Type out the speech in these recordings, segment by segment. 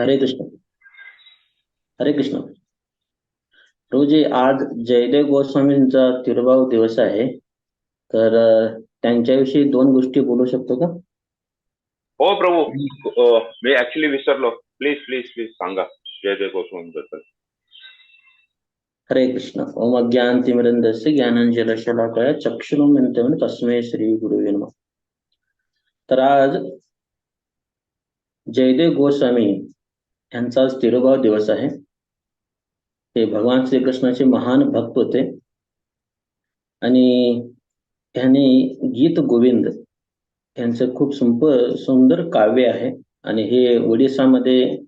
हरे कृष्ण। हरे कृष्ण। रोजी आज जयदेव गोस्वामींचा तिरुभाव दिवस आहे. तर त्यांच्याविषयी दोन गोष्टी बोलू शकतो का? हो प्रभू. मी ऍक्च्युली विसरलो. प्लीज प्लीज प्लीज सांगा जयदेव गोस्वामी बद्दल हरे कृष्ण। ओम अज्ञानतिमिरंदस्य ज्ञानांजलशलाकया चक्षुरुमिलितं तस्मै श्री गुरुवे नमः। तर आज जयदेव गोस्वामी यांचा आज तिरुभाव दिवस आहे. ते भगवान श्रीकृष्णाचे महान भक्त होते. आणि ह्याने गीत गोविंद यांचं खूप सुंप सुंदर काव्य आहे. आणि हे ओडिसामध्ये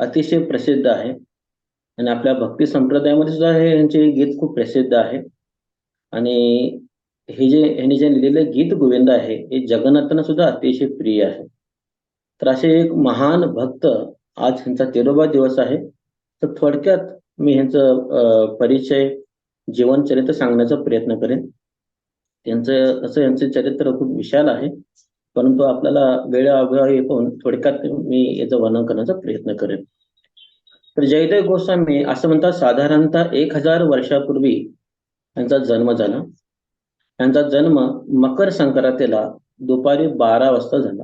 अतिशय प्रसिद्ध आहे. आणि आपल्या भक्ती संप्रदायामध्ये सुद्धा हे यांचे गीत खूप प्रसिद्ध आहे. आणि हे जे यांनी जे लिहिलेलं गीत गोविंद आहे हे जगन्नाथांना सुद्धा अतिशय प्रिय आहे. तर असे एक महान भक्त आज ह्यांचा तेरोबा दिवस आहे. तर थोडक्यात मी ह्यांचं अं, परिचय जीवनचरित्र सांगण्याचा प्रयत्न करेन. त्यांचं असं यांचं चरित्र खूप विशाल आहे. परंतु आपल्याला वेळ अभावी होऊन थोडक्यात मी याचं वर्णन करण्याचा प्रयत्न करेन. तर जयदेव गोस्वामी असं म्हणतात साधारणतः एक हजार वर्षापूर्वी यांचा जन्म झाला. यांचा जन्म मकर संक्रांतीला दुपारी बारा वाजता झाला.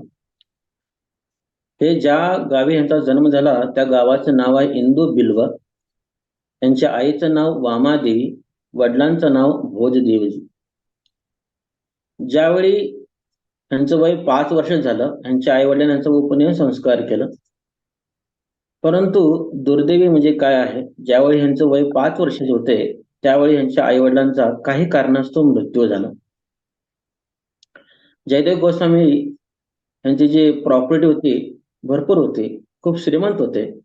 हे ज्या गावी यांचा जन्म झाला त्या गावाचं नाव आहे इंदू बिल्व. त्यांच्या आईचं नाव वामादेवी वडिलांचं नाव भोजदेवजी. ज्यावेळी त्यांचं वय पाच वर्ष झालं यांच्या आई वडिलांनी यांचं उपनयन संस्कार केलं. परंतु दुर्दैवी म्हणजे काय आहे? ज्यावेळी यांचं वय पाच वर्षाचे होते त्यावेळी यांच्या आई वडिलांचा काही कारणास्तव मृत्यू झाला. जयदेव गोस्वामी यांची जी प्रॉपर्टी होती भरपूर होती. खूप श्रीमंत होते.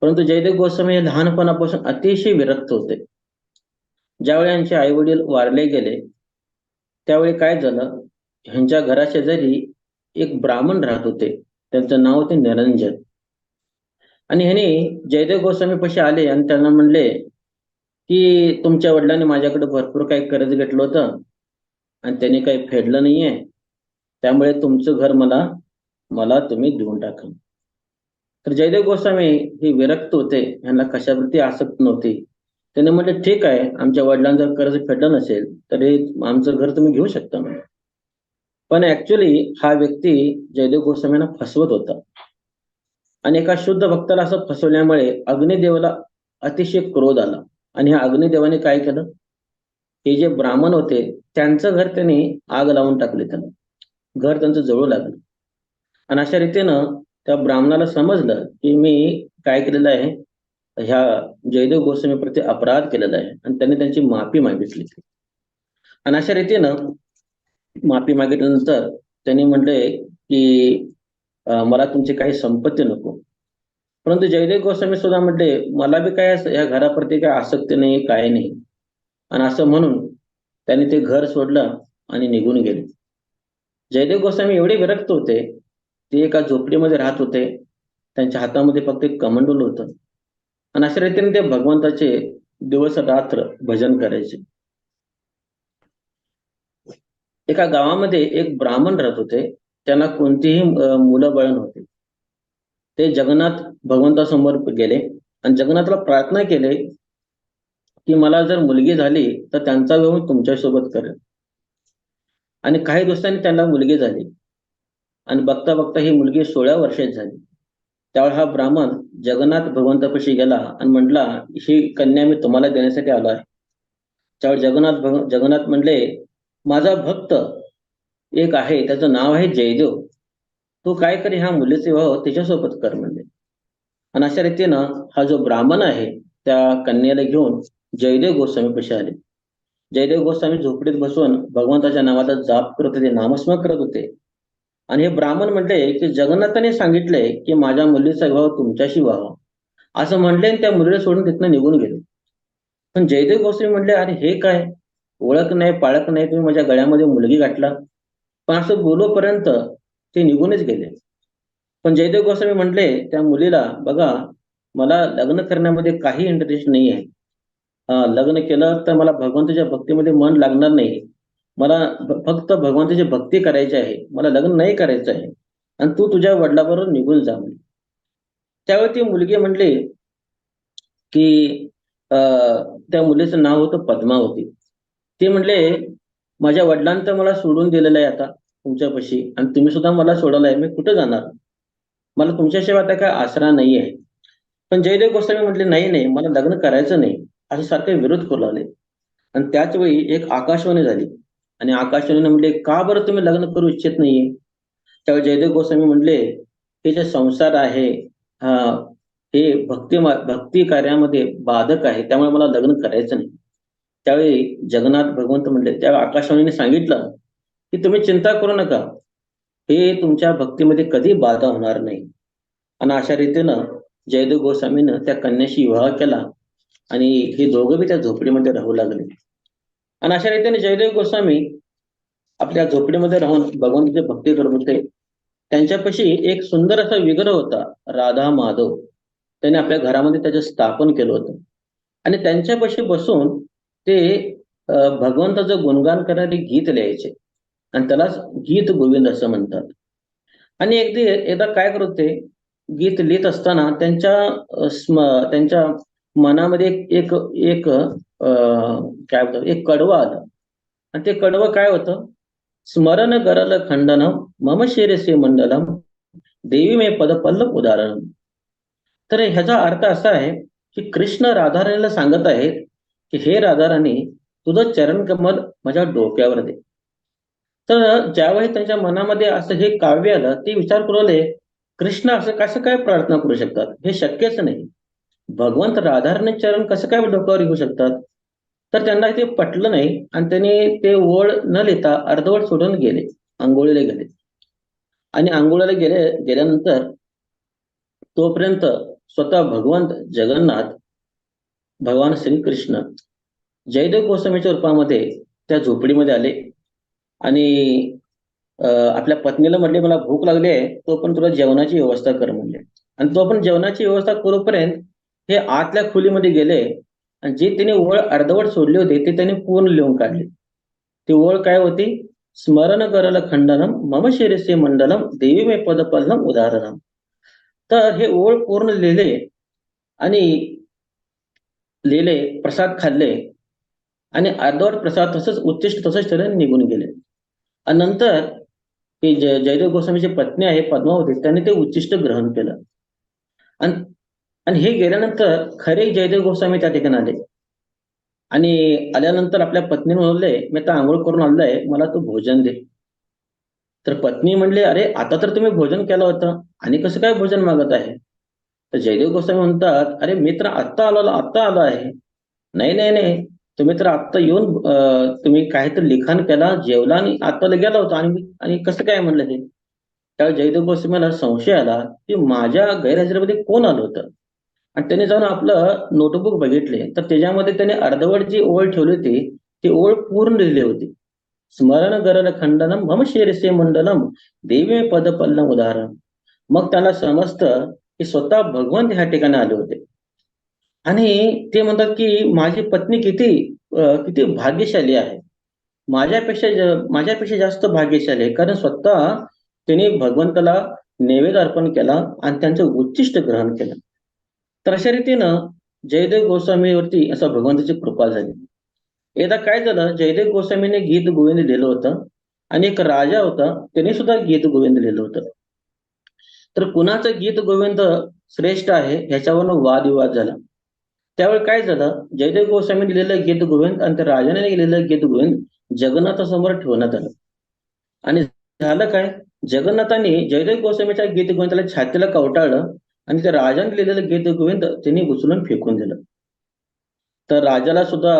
परंतु जयदेव गोस्वामी हे लहानपणापासून अतिशय विरक्त होते. ज्यावेळी यांचे आई वडील वारले गेले त्यावेळी काय झालं? ह्यांच्या घराशेजारी एक ब्राह्मण राहत होते. त्यांचं नाव होते निरंजन. आणि ह्याने जयदेव गोस्वामी पशी आले आणि त्यांना म्हणले की तुमच्या वडिलांनी माझ्याकडे भरपूर काही कर्ज घेतलं होतं आणि त्यांनी काही फेडलं नाहीये. त्यामुळे तुमचं घर मला मला तुम्ही देऊन टाका. तर जयदेव गोस्वामी हे विरक्त होते. यांना कशाप्रती आसक्त नव्हती. त्याने म्हटलं ठीक आहे आमच्या वडिलांचं जर कर्ज फेडलं नसेल तरी आमचं घर तुम्ही घेऊ शकता म्हणे. पण ऍक्च्युली हा व्यक्ती जयदेव गोस्वामींना फसवत होता. आणि एका शुद्ध भक्ताला असं फसवल्यामुळे अग्निदेवाला अतिशय क्रोध आला. आणि ह्या अग्निदेवाने काय केलं? हे जे ब्राह्मण होते त्यांचं घर त्यांनी आग लावून टाकले त्याला. घर त्यांचं जळू लागलं. आणि अशा रीतीनं त्या ब्राह्मणाला समजलं की मी काय केलेलं आहे? ह्या जयदेव गोस्वामी प्रती अपराध केलेला आहे. आणि त्यांनी त्यांची माफी मागितली. आणि अशा रीतीनं माफी मागितल्यानंतर त्यांनी म्हटले की मला तुमची काही संपत्ती नको. परंतु जयदेव गोस्वामी सुद्धा म्हटले मला बी काय या घराप्रती काय आसक्ती नाही काय नाही. आणि असं म्हणून त्यांनी ते घर सोडलं आणि निघून गेले. जयदेव गोस्वामी एवढे विरक्त होते ते एका झोपडीमध्ये राहत होते. त्यांच्या हातामध्ये फक्त एक कमंडोल होतं. आणि अशा रीतीने ते भगवंताचे दिवस रात्र भजन करायचे. एका गावामध्ये एक ब्राह्मण राहत होते. त्यांना कोणतीही मुलं बळ होते ते जगन्नाथ भगवंतासमोर गेले आणि जगन्नाथला प्रार्थना केले की मला जर मुलगी झाली तर त्यांचा विवाह तुमच्यासोबत करेन. आणि काही दिवसांनी त्यांना मुलगी झाली. आणि बघता बघता ही मुलगी सोळा वर्षाची झाली. त्यावेळी हा ब्राह्मण जगन्नाथ भगवंतापाशी गेला आणि म्हटला ही कन्या मी तुम्हाला देण्यासाठी आलो आहे. त्यावेळी जगन्नाथ भग जगन्नाथ म्हणले माझा भक्त एक आहे त्याचं नाव आहे जयदेव. तू काय करे ह्या मुलीचे विवाह त्याच्यासोबत कर म्हणले. आणि अशा रीतीनं हा जो ब्राह्मण आहे त्या कन्याला घेऊन जयदेव गोस्वामी पशी आले. जयदेव गोस्वामी झोपडीत बसून भगवंताच्या नावाचा जाप करत होते नामस्मरण करत होते. आणि हे ब्राह्मण म्हटले की जगन्नाथाने सांगितलंय की माझ्या मुलीचा विवाह तुमच्याशी व्हावा. असं म्हणले आणि त्या मुलीला सोडून तिथनं निघून गेले. पण जयदेव गोस्वामी म्हटले अरे हे काय? ओळख नाही पाळख नाही तुम्ही माझ्या गळ्यामध्ये मुलगी गाठला पण असं बोलोपर्यंत ते निघूनच गेले. पण जयदेव गोस्वामी म्हटले त्या मुलीला बघा मला लग्न करण्यामध्ये काही इंटरेस्ट नाही आहे लग्न केलं तर मला भगवंताच्या भक्तीमध्ये मन लागणार नाही. मला फक्त भगवंताची भक्ती करायची आहे मला लग्न नाही करायचं आहे आणि तू तुझ्या वडिलाबरोबर निघून जा म्हणे त्यावेळी ती मुलगी म्हणली की अं, त्या मुलीचं नाव होतं पद्मावती. ते म्हणले माझ्या वडिलांनी तर मला सोडून दिलेलं आहे आता तुमच्यापाशी आणि तुम्ही सुद्धा मला सोडवलं आहे मी कुठे जाणार? मला तुमच्याशिवाय आता काय आसरा नाही आहे. पण जयदेव गोस्वामी म्हटले नाही नाही मला लग्न करायचं नाही. असे सारखे विरोध करू लागले. आणि त्याच वेळी एक आकाशवाणी झाली. आणि आकाशवाणीने म्हटले म्हणजे का बरं तुम्ही लग्न करू इच्छित नाहीये? त्यावेळी जयदेव गोस्वामी म्हणले हे जे संसार आहे हा हे भक्ती भक्ती कार्यामध्ये बाधक आहे त्यामुळे मला लग्न करायचं नाही. त्यावेळी जगन्नाथ भगवंत म्हणले त्यावेळी आकाशवाणीने सांगितलं की तुम्ही चिंता करू नका. हे तुमच्या भक्तीमध्ये कधी बाधा होणार नाही. आणि अशा रीतीनं जयदेव गोस्वामीनं त्या कन्याशी विवाह केला आणि हे दोघं बी त्या झोपडीमध्ये राहू लागले. आणि अशा रीतीने जयदेव गोस्वामी आपल्या झोपडीमध्ये राहून भगवंताची भक्ती करत होते. त्यांच्यापाशी एक सुंदर असा विग्रह होता राधा माधव. त्याने आपल्या घरामध्ये त्याचं स्थापन केलं होतं. आणि त्यांच्यापाशी बसून ते भगवंताचं गुणगान करणारे गीत लिहायचे. आणि त्यालाच गीत गोविंद असं म्हणतात. आणि एकदा एकदा काय करत होते गीत लिहित असताना त्यांच्या स्म- त्यांच्या मनामध्ये एक एक काय बोलतात एक कडवं आलं. आणि ते कडवं काय होतं? स्मरण गरल खंडनम मम शिरसी मंडलम देवी मे पदपल्ल उदाहरण तर ह्याचा अर्थ असा आहे की कृष्ण राधाराणीला सांगत आहेत की हे राधाराणी तुझं चरण कमल माझ्या डोक्यावर दे. तर ज्यावेळी त्यांच्या मनामध्ये असं हे काव्य आलं ते विचार करू कृष्ण असं कसं काय प्रार्थना करू शकतात? हे शक्यच नाही. भगवंत राधारणी चरण कसं काय डोक्यावर घेऊ शकतात? तर त्यांना ते पटलं नाही आणि त्यांनी ते वळ न लिहिता अर्धवट सोडून गेले आंघोळीला गेले. आणि आंघोळीला गेले गेल्यानंतर तोपर्यंत स्वतः भगवंत जगन्नाथ भगवान श्रीकृष्ण जयदेव गोस्वामीच्या रूपामध्ये त्या झोपडीमध्ये आले. आणि आपल्या पत्नीला म्हटले मला भूक लागली आहे तो पण तुला जेवणाची व्यवस्था कर म्हणले. आणि तो पण जेवणाची व्यवस्था करूपर्यंत हे आतल्या खोलीमध्ये गेले. जे त्याने ओळ अर्धवट सोडले होते ते त्याने पूर्ण लिहून काढले ती ओळ काय होती? स्मरण करल खंडनम मम शिरसे मंडलम देवी मे पदपल्लम उदाहरणम. तर हे ओळ पूर्ण लिहिले आणि लिहिले प्रसाद खाल्ले आणि अर्धवट प्रसाद तसंच उच्चिष्ट तसंच त्याने निघून गेले. आणि नंतर हे जयदेव गोस्वामीची पत्नी आहे पद्मावती त्याने ते उच्चिष्ट ग्रहण केलं. आणि आणि हे गेल्यानंतर खरे जयदेव गोस्वामी त्या ठिकाणी आले. आणि आल्यानंतर आपल्या पत्नीने म्हणले मी आता आंघोळ करून आलोय मला तू भोजन दे. तर पत्नी म्हणले अरे आता तर तुम्ही भोजन केलं होतं आणि कसं काय भोजन मागत आहे? तर जयदेव गोस्वामी म्हणतात अरे मी तर आत्ता आलो आत्ता आलो आहे. नाही नाही नाही तुम्ही तर आत्ता येऊन तुम्ही काहीतरी लिखाण केला जेवला आणि आत्ता गेला होता आणि आणि कसं काय? म्हणलं ते. त्यावेळी जयदेव गोस्वामीला संशय आला की माझ्या गैरहजेरीमध्ये कोण आलं होतं? आणि त्याने जाऊन आपलं नोटबुक बघितले. तर त्याच्यामध्ये त्याने अर्धवट जी ओळ ठेवली होती ती ओळ पूर्ण लिहिली होती. स्मरण गरल खंडनम भम शेरसे मंडलम देवी पद पल्लम उदाहरण. मग त्याला समजतं की स्वतः भगवंत ह्या ठिकाणी आले होते. आणि ते म्हणतात की माझी पत्नी किती किती भाग्यशाली आहे. माझ्यापेक्षा माझ्यापेक्षा जास्त भाग्यशाली आहे. कारण स्वतः तिने भगवंताला नैवेद्य अर्पण केला आणि त्यांचं उच्चिष्ट ग्रहण केलं. तर अशा रीतीनं जयदेव गोस्वामीवरती असा भगवंताची कृपा झाली. एकदा काय झालं जयदेव गोस्वामीने गीत गोविंद लिहिलं होतं आणि एक राजा होता त्याने सुद्धा गीत गोविंद लिहिलं होतं. तर कुणाचं गीत गोविंद श्रेष्ठ आहे ह्याच्यावरनं वादविवाद झाला. त्यावेळी काय झालं जयदेव गोस्वामी लिहिलेलं गीत गोविंद आणि त्या राजाने लिहिलेलं गीत गोविंद जगन्नाथासमोर ठेवण्यात आलं. आणि झालं काय जगन्नाथाने जयदेव गोस्वामीच्या गीत गोविंदाला छातीला कवटाळलं आणि त्या राजाने लिहिलेलं गीत गोविंद त्यांनी उचलून फेकून दिलं. तर राजाला सुद्धा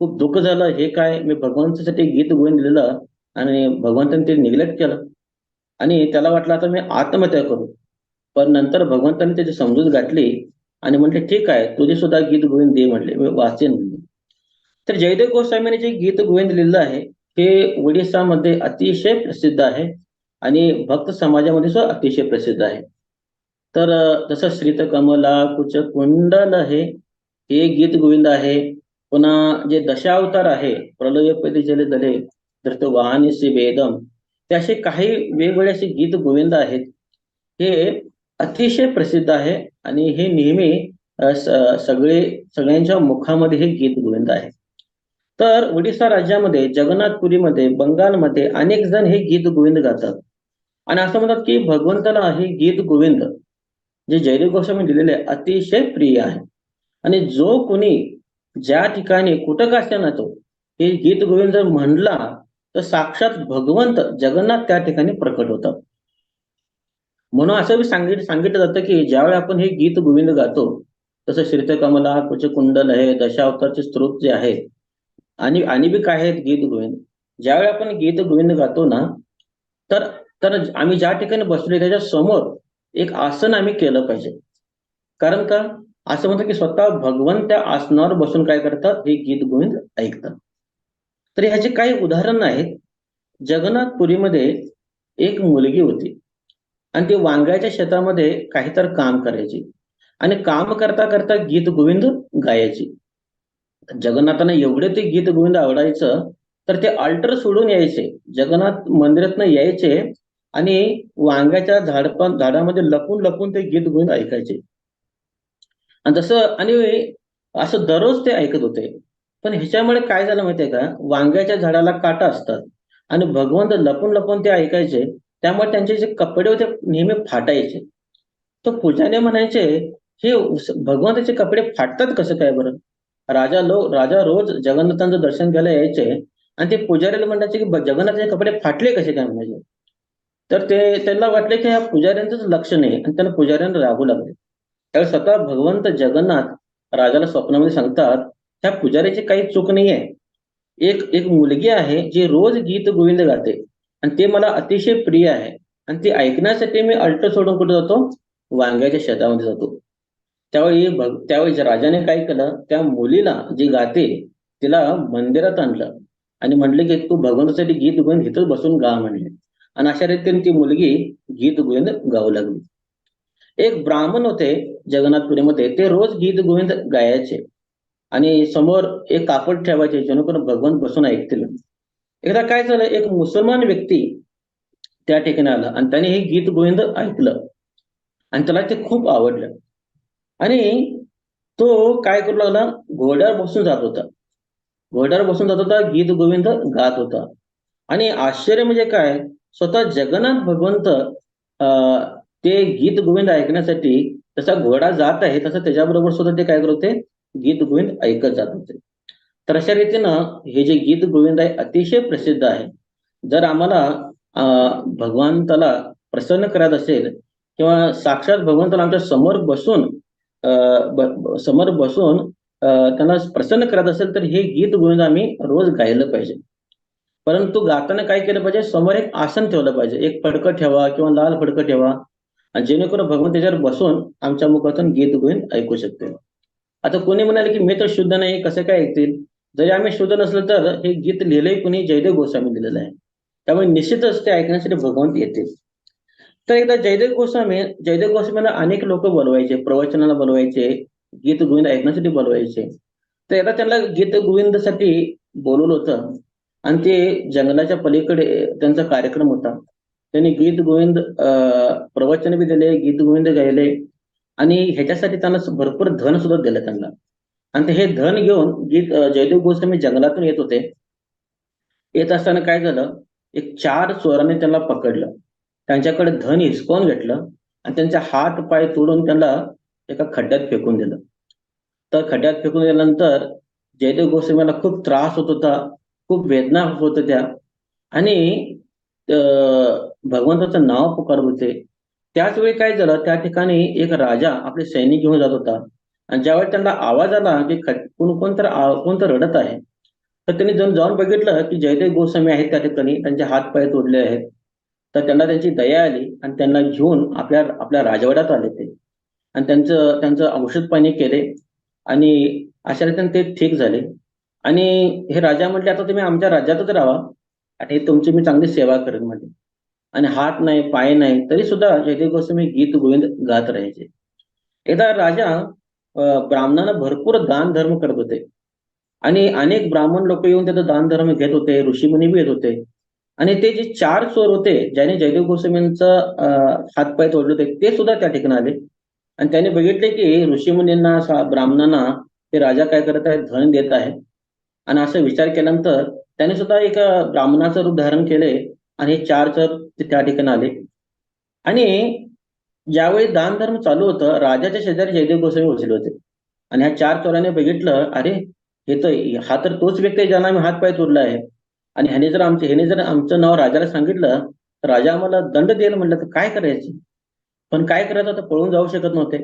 खूप दुःख झालं. हे काय? मी भगवंतासाठी गीत गोविंद लिहिलं आणि भगवंताने ते निग्लेक्ट केलं. आणि त्याला वाटलं आता मी आत्महत्या करू. पण नंतर भगवंताने त्याची समजूत गाठली आणि म्हटले ठीक आहे तुझे सुद्धा गीत गोविंद दे म्हटले. मी वाचेन म्हणले तर जयदेव गोस्वामीने जे गीत गोविंद लिहिलं आहे हे ओडिसामध्ये अतिशय प्रसिद्ध आहे आणि भक्त समाजामध्ये सुद्धा अतिशय प्रसिद्ध आहे. तर अं, जसं श्रीत कमला कुच कुंडल हे हे गीत गोविंद आहे. पुन्हा जे दशावतार आहे प्रलयपदी जले दले धृत वाहनिसी वेदम ते असे काही वेगवेगळे असे गीत गोविंद आहेत. हे अतिशय प्रसिद्ध आहे आणि हे नेहमी सगळे सगळ्यांच्या मुखामध्ये हे गीत गोविंद आहे. तर ओडिसा राज्यामध्ये जगन्नाथपुरीमध्ये बंगालमध्ये अनेक जण हे गीत गोविंद गातात. आणि असं म्हणतात की भगवंताला हे गीत गोविंद जे जयदेव गोस्वामी दिलेले आहे, अतिशय प्रिय आहे. आणि जो कोणी ज्या ठिकाणी कुठं का तो हे गीत गोविंद जर म्हणला तर साक्षात भगवंत जगन्नाथ त्या ठिकाणी प्रकट होतात म्हणून असं बी सांगित सांगितलं जातं की ज्यावेळी आपण हे गीत गोविंद गातो तसं श्रीतकमला कुच कुंडल आहे दशावतारचे स्त्रोत जे आहेत आणि आणि बी काय आहेत गीत गोविंद? ज्यावेळी आपण गीत गोविंद गातो ना तर तर आम्ही ज्या ठिकाणी बसलोय त्याच्यासमोर एक आसन आम्ही केलं पाहिजे. कारण का? असं म्हणतात की स्वतः भगवंत त्या आसनावर बसून काय करतात? हे गीत गोविंद ऐकतात. तर ह्याचे काही उदाहरण आहेत. जगन्नाथपुरीमध्ये एक मुलगी होती. आणि ती वांग्याच्या शेतामध्ये काहीतर काम करायची. आणि काम करता करता गीत गोविंद गायची. जगन्नाथांना एवढे ते गीत गोविंद आवडायचं तर ते अल्टर सोडून यायचे. जगन्नाथ मंदिरातनं यायचे. आणि वांग्याच्या झाडपण झाडामध्ये लपून लपून ते गीत गुण ऐकायचे. आणि जसं आणि असं दररोज ते ऐकत होते. पण ह्याच्यामुळे काय झालं माहितीये का? वांग्याच्या झाडाला काटा असतात. आणि भगवंत लपून लपून ते ऐकायचे. त्यामुळे त्यांचे जे कपडे होते नेहमी फाटायचे. तर पूजाने म्हणायचे हे भगवंताचे कपडे फाटतात कसं काय बरं? राजा लो राजा रोज जगन्नाथांचं दर्शन घ्यायला यायचे. आणि ते पुजाऱ्याला म्हणायचे की जगन्नाथाचे कपडे फाटले कसे काय? म्हणायचे. तर ते त्यांना वाटले की ह्या पुजाऱ्यांचंच लक्ष नाही आणि त्यांना पुजाऱ्यांना रागू लागले. त्यावेळी स्वतः भगवंत जगन्नाथ राजाला स्वप्नामध्ये सांगतात ह्या पुजाऱ्याची काही चूक नाही आहे एक एक मुलगी आहे जी रोज गीत गोविंद गाते आणि ते मला अतिशय प्रिय आहे आणि ती ऐकण्यासाठी मी अल्ट सोडून कुठे जातो? वांग्याच्या शेतामध्ये जातो. त्यावेळी भग त्यावेळी राजाने काय केलं त्या मुलीला जी गाते तिला मंदिरात आणलं आणि म्हणले की तू भगवंतासाठी गीत गोविंद इथंच बसून गा म्हणले. आणि अशा रीतीने ती मुलगी गीत गोविंद गाऊ लागली. एक ब्राह्मण होते जगन्नाथपुरीमध्ये ते रोज गीत गोविंद गायचे. आणि समोर एक कापड ठेवायचे जेणेकरून भगवंत बसून ऐकतील. एकदा काय झालं एक मुसलमान व्यक्ती त्या ठिकाणी आला आणि त्याने हे गीत गोविंद ऐकलं. आणि त्याला ते खूप आवडलं. आणि तो काय करू लागला घोड्यावर बसून जात होता. घोड्यावर बसून जात होता गीत गोविंद गात होता. आणि आश्चर्य म्हणजे काय स्वतः जगन्नाथ भगवंत ते गीत गोविंद ऐकण्यासाठी तसा घोडा जात आहे तसं त्याच्याबरोबर सुद्धा ते काय करत होते? गीत गोविंद ऐकत जात होते. तर अशा रीतीनं हे जे गीत गोविंद आहे अतिशय प्रसिद्ध आहे. जर आम्हाला भगवंताला प्रसन्न करायचं असेल किंवा साक्षात भगवंताला आमच्यासमोर बसून ब- समोर बसून त्यांना प्रसन्न करत असेल तर हे गीत गोविंद आम्ही रोज गायलं पाहिजे. परंतु गाताना काय केलं पाहिजे? समोर एक आसन ठेवलं पाहिजे. एक फडकं ठेवा किंवा लाल फडकं ठेवा. जेणेकरून भगवंत त्याच्यावर बसून आमच्या मुखातून गीत गोविंद ऐकू शकते आता कोणी म्हणाले की मी तर शुद्ध नाही कसं काय ऐकतील? जरी आम्ही शुद्ध नसलं तर हे गीत लिहिलंय कुणी जयदेव गोस्वामी लिहिलेलं आहे. त्यामुळे निश्चितच ते ऐकण्यासाठी भगवंत येतील. तर एकदा जयदेव गोस्वामी जयदेव गोस्वामीला अनेक लोक बोलवायचे प्रवचनाला बोलवायचे गीत गोविंद ऐकण्यासाठी बोलवायचे. तर एकदा त्यांना गीत गोविंदसाठी बोलवलं होतं. आणि ते जंगलाच्या पलीकडे त्यांचा कार्यक्रम होता. त्यांनी गीत गोविंद अं, प्रवचन बी दिले गीत गोविंद गायले. आणि ह्याच्यासाठी त्यांना भरपूर धन सुद्धा दिलं त्यांना. आणि ते हे धन घेऊन गीत जयदेव गोस्वामी जंगलातून येत होते. येत असताना काय झालं? एक चार स्वराने त्यांना पकडलं. त्यांच्याकडे धन हिसकावून घेतलं आणि त्यांचा हात पाय तोडून त्यांना एका खड्ड्यात फेकून दिलं. तर खड्ड्यात फेकून दिल्यानंतर जयदेव गोस्वामीला खूप त्रास होत होता. खूप वेदना होत होत्या. आणि भगवंताचं नाव पुकारत होते. त्याच वेळी काय झालं त्या ठिकाणी एक राजा आपले सैनिक घेऊन जात होता. आणि ज्यावेळी त्यांना आवाज आला की कोण कोण तर कोण तर रडत आहे तर त्यांनी जाऊन जाऊन बघितलं की जयदेव गोस्वामी आहेत त्या ठिकाणी त्यांचे हात पाय तोडले आहेत. तर त्यांना त्यांची दया आली आणि त्यांना घेऊन आपल्या आपल्या राजवाड्यात आले ते. आणि त्यांचं त्यांचं औषध पाणी केले. आणि अशा रीतीने ते ठीक झाले. आणि हे राजा म्हटले आता तुम्ही आमच्या राज्यातच राहा आणि तुमची मी चांगली सेवा करेन म्हटले. आणि हात नाही पाय नाही तरी सुद्धा जयदेव गोस्वामी गीत गोविंद गात राहायचे. एकदा राजा ब्राह्मणांना भरपूर दान धर्म करत होते. आणि अनेक ब्राह्मण लोक येऊन त्याचा दान धर्म घेत होते ऋषीमुनी बी येत होते. आणि ते जे चार चोर होते ज्याने जयदेव गोस्वामींचा हातपाय तोडले होते ते सुद्धा त्या ठिकाणी आले. आणि त्याने बघितले की ऋषीमुनींना ब्राह्मणांना ते राजा काय करत आहे धन देत आहे आणि असं विचार केल्यानंतर त्याने सुद्धा एक ब्राह्मणाचं रूप धारण केले आणि हे चार चोर त्या ठिकाणी आले. आणि ज्यावेळी दान धर्म चालू होतं राजाच्या शेजारी जयदेव गोसावी बसले होते. आणि ह्या चार चोराने बघितलं अरे हे तर हा तर तोच व्यक्ती आहे ज्यांना आम्ही हात पाय तोडला आहे. आणि ह्याने जर आमचे ह्याने जर आमचं नाव राजाला सांगितलं तर राजा आम्हाला दंड देईल म्हटलं तर काय करायचं? पण काय करायचं तर पळून जाऊ शकत नव्हते.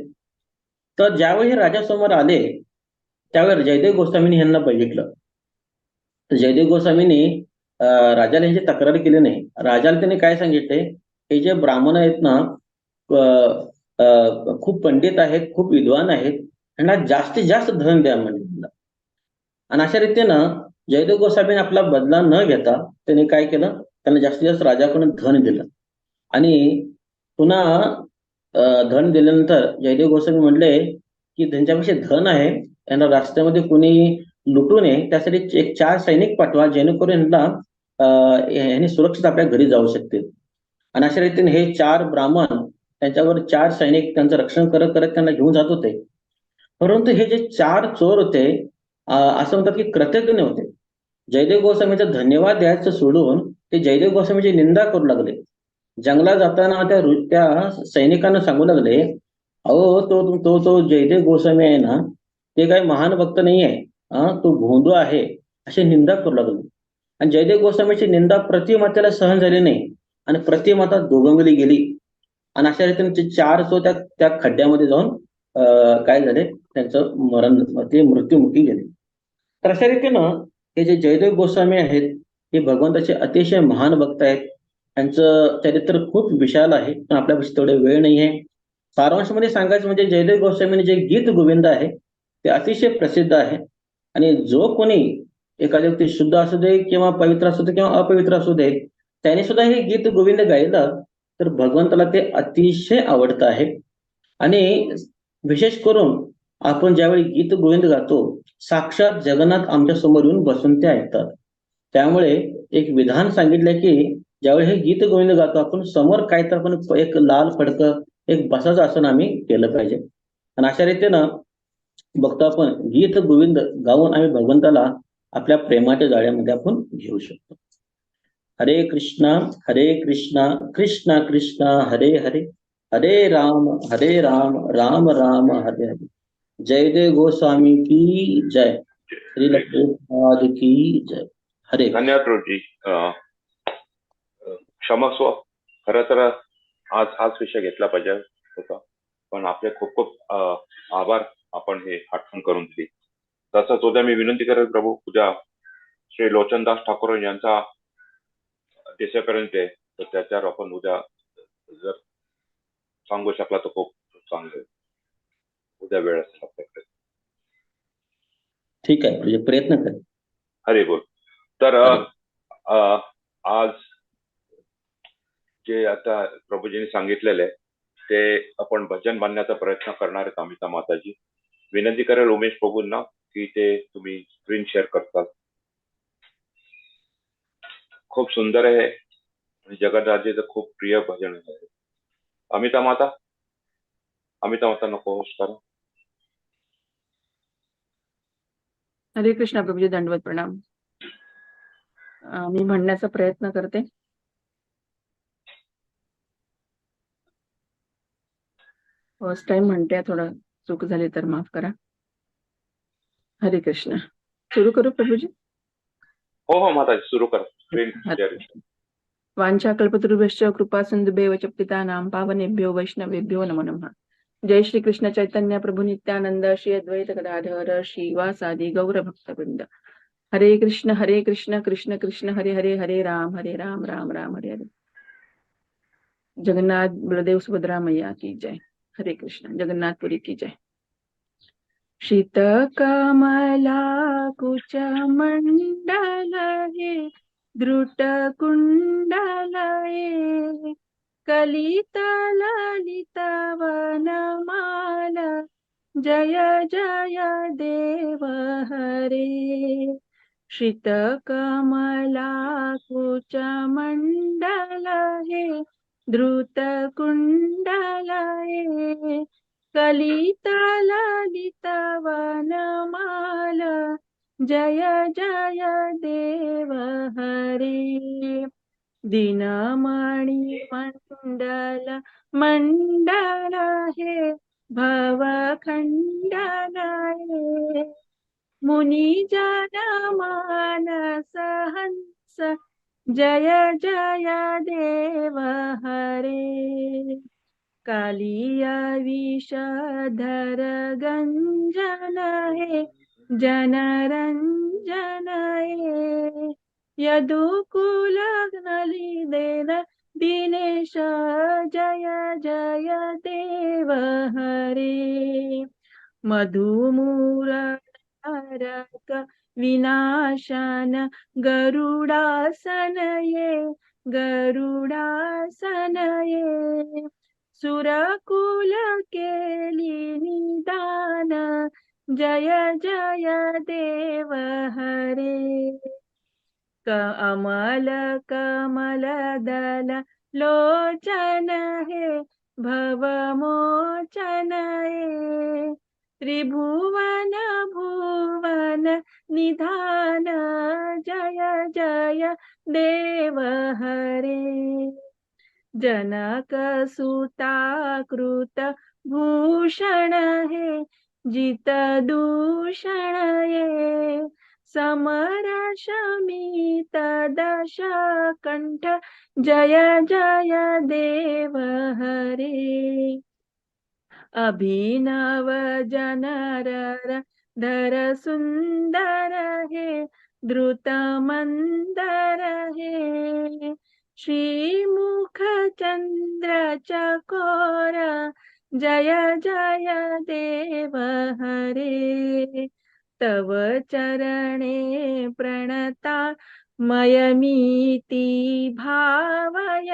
तर ज्यावेळी हे राजासमोर आले त्यावेळी जयदेव गोस्वामीने यांना बघितलं. जयदेव गोस्वामींनी राजाला यांची तक्रार केली नाही. राजाला त्यांनी काय सांगितले? हे जे ब्राह्मण आहेत ना खूप पंडित आहेत खूप विद्वान आहेत त्यांना जास्तीत जास्त धन द्या म्हणजे आणि अशा रीतीनं जयदेव गोस्वामीने आपला बदला न घेता त्यांनी काय केलं? त्यांना जास्तीत जास्त राजाकडून धन दिलं. आणि पुन्हा धन दिल्यानंतर जयदेव गोस्वामी म्हणले की त्यांच्यापेक्षा धन आहे. त्यांना रस्त्यामध्ये कोणी लुटू नये त्यासाठी एक चार सैनिक पाठवा जेणेकरून यांना अं, यांनी सुरक्षित आपल्या घरी जाऊ शकतील. आणि अशा रीतीने हे चार ब्राह्मण त्यांच्यावर चार सैनिक त्यांचं रक्षण करत करत त्यांना घेऊन जात होते. परंतु हे जे चार चोर होते असं म्हणतात की कृतज्ञ होते. जयदेव गोस्वामीचा धन्यवाद द्यायचं सोडून ते जयदेव गोस्वामीची निंदा करू लागले. जंगलात जाताना त्या त्या सैनिकांना सांगू लागले अहो तो तो तो जयदेव गोस्वामी आहे ना ते काही महान भक्त नाही आहे तो भोंदू आहे अशी निंदा करू लागले. आणि जयदेव गोस्वामीची निंदा प्रतिमात्याला सहन झाली नाही. आणि प्रतिमाता दोघंगली गेली. आणि अशा रीतीने ते चार सो त्या त्या खड्ड्यामध्ये जाऊन काय झाले? त्यांचं मरण ते मृत्युमुखी गेले. तर अशा रीतीनं हे जे जयदेव गोस्वामी आहेत हे भगवंताचे अतिशय महान भक्त आहेत. त्यांचं चरित्र खूप विशाल आहे. पण आपल्यापाशी तेवढे वेळ नाही आहे सारांशमध्ये सांगायचं म्हणजे जयदेव गोस्वामीने जे गीत गोविंद आहे ते अतिशय प्रसिद्ध आहे. आणि जो कोणी एखाद्या व्यक्ती शुद्ध असू दे किंवा पवित्र असू दे किंवा अपवित्र असू दे त्याने सुद्धा हे गीत गोविंद गायलं तर भगवंताला ते अतिशय आवडतं आहे. आणि विशेष करून आपण ज्यावेळी गीत गोविंद गातो साक्षात जगन्नाथ आमच्यासमोर येऊन बसून ते ऐकतात. त्यामुळे एक विधान सांगितलंय की ज्यावेळी हे गीत गोविंद गातो आपण समोर काय तर आपण एक लाल फडकं एक बसाचं आसन आम्ही केलं पाहिजे. आणि अशा रीतीनं बघतो आपण गीत गोविंद गाऊन आम्ही भगवंताला आपल्या प्रेमाच्या जाळ्यामध्ये आपण घेऊ शकतो. हरे कृष्णा हरे कृष्णा कृष्णा कृष्णा हरे हरे हरे राम हरे राम राम राम हरे हरे. जय देव गोस्वामी की जय. श्री लक्ष्मीपाद की जय. हरे धन्यवाद रोजी. अं, अं, क्षमस्व. खर तर आज हाच विषय घेतला पाहिजे होता. पण आपले खूप खूप अं, आभार. आपण हे आठवण करून दिली. तसंच उद्या मी विनंती करेल प्रभू उद्या श्री लोचनदास ठाकूर यांचा देशापर्यंत आहे. तर त्याच्यावर आपण उद्या जर सांगू शकला तर खूप चांगलं. उद्या वेळ असेल आपल्याकडे. ठीक आहे. म्हणजे प्रयत्न कर. हरे बोल. तर आज जे आता प्रभूजींनी सांगितलेलं ते आपण भजन बांधण्याचा प्रयत्न करणार आहेत अमिता माताजी. विनंती करेल उमेश बघूंना की ते तुम्ही स्क्रीन शेअर करतात. खूप सुंदर आहे. आणि खूप प्रिय भजन आहे. अमिता माता. अमिता माता नको होस्ट करा. हरे कृष्णा प्रभूजी म्हणजे दंडवत प्रणाम. मी म्हणण्याचा प्रयत्न करते. फर्स्ट टाइम म्हणते थोडं चूक झाली तर माफ करा. हरे कृष्ण. सुरू करू प्रभूजी? हो हो माताजी सुरू करा. वांछा कल्पतरुभ्यश्च कृपा सिंधुभेव च पतितानां पावनेभ्यो वैष्णवेभ्यो नमो नमः. जय श्री कृष्ण चैतन्य प्रभु नित्यानंद श्री अद्वैत गदाधर श्रीवासादि गौर भक्तवृंद हरे कृष्ण हरे कृष्ण कृष्ण कृष्ण हरे हरे हरे राम हरे राम राम राम हरे हरे. जगन्नाथ बलदेव सुभद्रा मैया की जय. हरे कृष्ण जगन्नाथपुरी की जय. शीत कमला कुच मंडल हे द्रुट कुंडल हे. कलित ललित वनमाल जय जय देव हरे. श्रित कमला कुच मंडल हे द्रुत कुंडल हे कलिता ललित वनमाल जय जय देव हरे। दिनमणि मंडल मंडल हे भवखंडन हे मुनिजन मानस हंस जय जय देव हरे। कालिया विषधर गंजन हे जनरंजन हे। यदुकुल नलिदेन दिनेश जय जय देव हरे। मधुमुरक विनाशन गरुडासन ये गरुडासन ये सुरकुल केली निदान जय जय देव हरे। क कमल दल लोचन हे भवमोचन हे। त्रिभुवन भुवन निधान जय जय देव हरे। जनक सुता कृत भूषण हे जित दूषण ये। समर शमित दश कंठ जय जय देव हरे। अभिनव जनर धर सुंदर हे द्रुत मंदर हे। श्रीमुख चंद्र चकोर जय जय देव हरे। तव चरणे प्रणता मयमीति भावय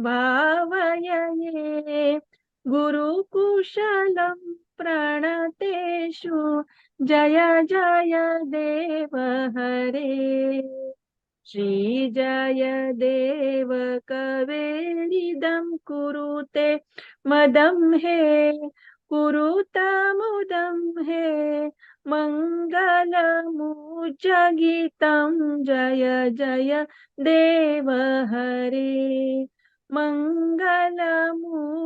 भावये गुरुकुशलं प्रणतेषु। जय जय देव हरे। श्री जय देव कवेरिदं कुरुते। मदं हे कुरुतमुदं हे। मङ्गलमुज्जगीतं जय जय देव हरे।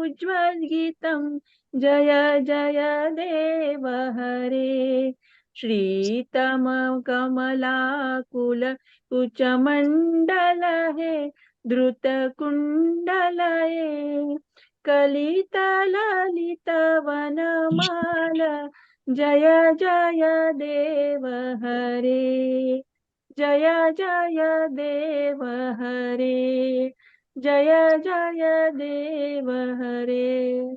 उज्ज्वलगीतं जय जय देव हरे। श्रीतम कमलाकुल कुचमण्डल हे धृतकुण्डल हे। जय जय देव हरे। जय जय देव हरे। जय जय देव हरे।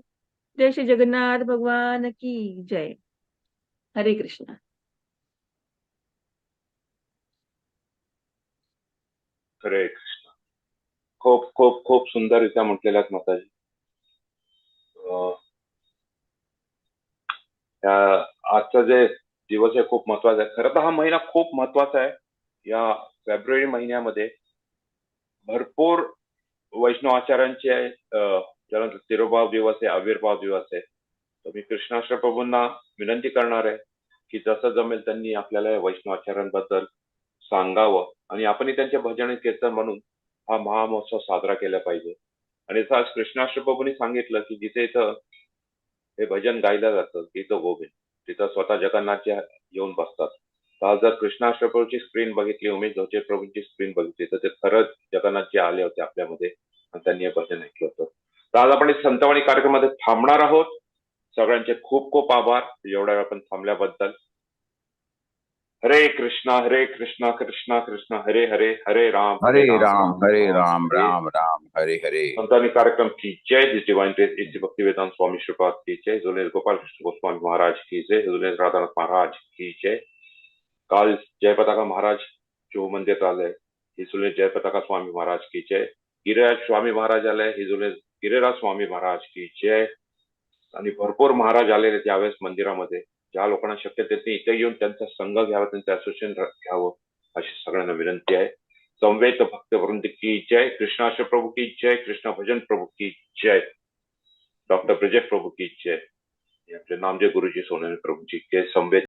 जय श्री जगन्नाथ भगवान की जय। हरे कृष्ण। हरे कृष्ण। खूप खूप खूप सुंदररित्या म्हटलेल्या आहेत माताजी. अं, आजचा जे दिवस आहे खूप महत्त्वाचा आहे. खरं तर हा महिना खूप महत्त्वाचा आहे. या फेब्रुवारी महिन्यामध्ये भरपूर वैष्णव आचार्यांचे ज्याला तिरुभाव दिवस आहे आविर्भाव दिवस आहे. तर मी कृष्णाश्र प्रभूंना विनंती करणार आहे की जसं जमेल त्यांनी आपल्याला वैष्णव आचार्यांबद्दल सांगावं आणि आपणही त्यांचे भजन आणि कीर्तन म्हणून हा महामहोत्सव साजरा केला पाहिजे. आणि जसं आज कृष्णाश्र प्रभूंनी सांगितलं की जिथे इथं हे भजन गायलं जातं तिथं गोविंद तिथं स्वतः जगन्नाथ येऊन बसतात. आज जर कृष्णाश्र प्रभूची स्क्रीन बघितली उमेश धोचे प्रभूंची स्क्रीन बघितली तर ते खरंच जगन्नाथजी आले होते आपल्यामध्ये आणि त्यांनी हे भजन ऐकलं होतं. तर आज आपण संतवाणी कार्यक्रमामध्ये थांबणार आहोत. सगळ्यांचे खूप खूप आभार. एवढ्या वेळ आपण थांबल्याबद्दल. हरे कृष्णा हरे कृष्णा कृष्णा कृष्णा हरे हरे हरे राम हरे राम. हरे राम राम राम हरे हरे. संतानी कार्यक्रम की जय दिस डिवाइन ग्रेस इस भक्ति वेदांत स्वामी श्रीपाद की जय जुनेद गोपाल कृष्ण गोस्वामी महाराज की जय जुनेद राधानाथ महाराज की जय. काल जय पताका महाराज जो मंदिर आलंय हिजुले जयपताका जय पताका स्वामी महाराज की जय. गिरिराज स्वामी महाराज आले हिजुले गिरिराज स्वामी महाराज की जय. आणि भरपूर महाराज आलेले त्यावेळेस मंदिरामध्ये ज्या लोकांना शक्य त्यांनी इथे येऊन त्यांचा संघ घ्यावा त्यांचं असोसिएशन घ्यावं अशी सगळ्यांना विनंती आहे. संवेद भक्त वृंद की जय कृष्णाश प्रभू की जय कृष्ण भजन प्रभू की जय डॉक्टर ब्रजेश प्रभू की जय. आपले नामजय गुरुजी सोनवणे प्रभूजी जय संवेद